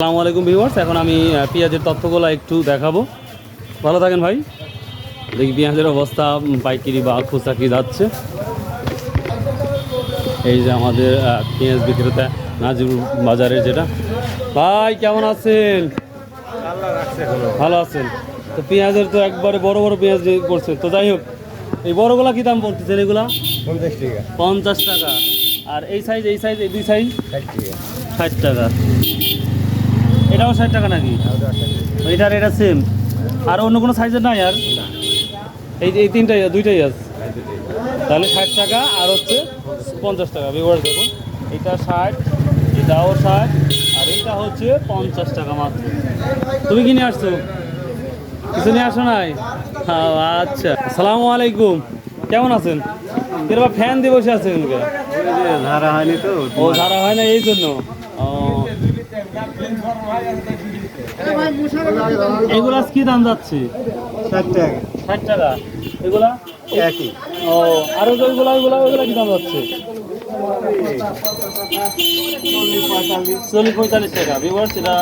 আসসালামু আলাইকুম ভিউয়ার্স এখন আমি পেঁয়াজের তথ্যগুলো একটু দেখাবো। ভালো থাকেন ভাই। দেখি পেঁয়াজের অবস্থা পাইকারি বা খুচরা কি যাচ্ছে। এই যে আমাদের পেঁয়াজ বিক্রেতা নাজিরুল বাজারের যেটা। ভাই কেমন আছেন? ভালো আছেন? তো পেঁয়াজের তো একবারে বড় বড় পেঁয়াজ করছে। তো যাই হোক এই বড়গুলা কি দাম পড়তেছেন এগুলা? পঞ্চাশ টাকা। পঞ্চাশ টাকা। আর এই সাইজ এই সাইজ এই দুই সাইজ ষাট টাকা। ষাট টাকা। এটাও ষাট টাকা নাকি? এটার এটা সেম আর অন্য কোনো সাইজের নাই আর? এই এই তিনটাই দুইটাই আছে। তাহলে ষাট টাকা আর হচ্ছে পঞ্চাশ টাকা। বিবর দেখুন এটা ষাট এটাও ষাট আর এটা হচ্ছে পঞ্চাশ টাকা মাত্র। তুমি কি নিয়ে আসছো? কিছু নিয়ে আসো নাই? হ্যাঁ, আচ্ছা। আসসালামু আলাইকুম। কেমন আছেন? এরকম ফ্যান দিয়ে বসে আছেন ধারা হয়নি তো। ও ধারা হয় না এই জন্য। ও এগুলা কি দাম যাচ্ছে? ষাট টাকা। ষাট টাকা। এগুলা? একই। ও আরও যে ওইগুলা ওইগুলা ওইগুলা কি দাম যাচ্ছে? চল্লিশ পঁয়তাল্লিশ টাকা। ভিউয়ার্স এটা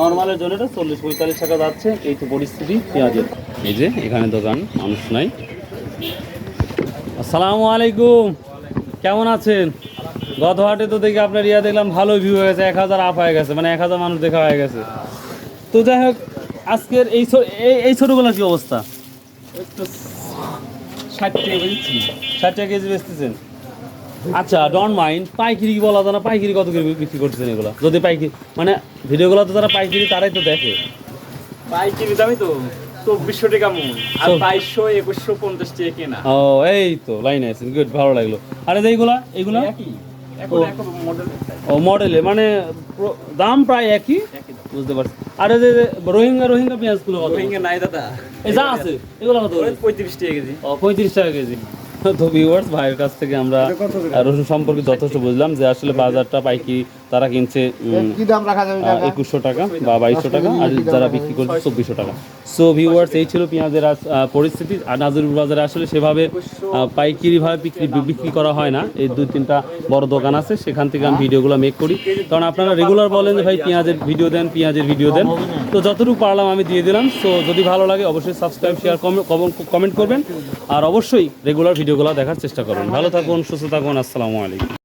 নর্মালের জন্য এটা চল্লিশ পঁয়তাল্লিশ টাকা যাচ্ছে। এই তো পরিস্থিতি পেঁয়াজের। এই যে এখানে দোকান মানুষ নাই। আসসালামু আলাইকুম। কেমন আছেন? গত হাটে তো দেখি আপনার ইয়া দেখলাম ভালো ভিউ হয়ে গেছে এক হাজার আপ হয়ে গেছে মানে এক হাজার মানুষ দেখা হয়ে গেছে। তো যাই হোক আজকের এই এই ছোটোগুলোর কি অবস্থা? ষাট টাকা ষাট টাকা কেজি বেচতেছেন? আচ্ছা ডন মাইন্ড পাইকিরি বলা যায় না পাইকারি কত করে বিক্রি করতেছেন এগুলো? যদি পাইকারি মানে ভিডিওগুলো তো যারা পাইকিরি তারাই তো দেখে। পাইকারি দামই তো চব্বিশশো টাকা আর বাইশশো একুশশো পঞ্চাশ টাকা কেনা। ও এই তো লাইনে আছেন গুড ভালো লাগল। আর এইগুলা এখন ও। মডেল মানে দাম প্রায় একই? বুঝতে পারছি। আর যে যে রোহিঙ্গা রোহিঙ্গা পেঁয়াজগুলো কত? রোহিঙ্গা নাই দাদা। এই যা আছে এগুলো কত? পঁয়ত্রিশ টাকা কেজি। ও পঁয়ত্রিশ টাকা কেজি। তো ভিউয়ার্স ভাইয়ের কাছ থেকে আমরা রসুন সম্পর্কে যথেষ্ট বুঝলাম যে আসলে বাজারটা পাইকি তারা কিনছে একুশশো টাকা বা বাইশশো টাকা। আর যারা বিক্রি করছে চব্বিশশো টাকা। সো ভিউয়ার্স এই ছিল পেঁয়াজের পরিস্থিতি। আর নাজরুল বাজারে আসলে সেভাবে পাইকারিভাবে বিক্রি বিক্রি করা হয় না। এই দুই তিনটা বড় দোকান আছে। সেখান থেকে আমি ভিডিওগুলো মেক করি। কারণ আপনারা রেগুলার বলেন যে ভাই পেঁয়াজের ভিডিও দেন পেঁয়াজের ভিডিও দেন। তো যতটুকু পারলাম আমি দিয়ে দিলাম। সো যদি ভালো লাগে অবশ্যই সাবস্ক্রাইব শেয়ার কমেন্ট করবেন। আর অবশ্যই রেগুলার ভিডিওগুলো দেখার চেষ্টা করবেন। ভালো থাকুন সুস্থ থাকুন। আসসালামু আলাইকুম।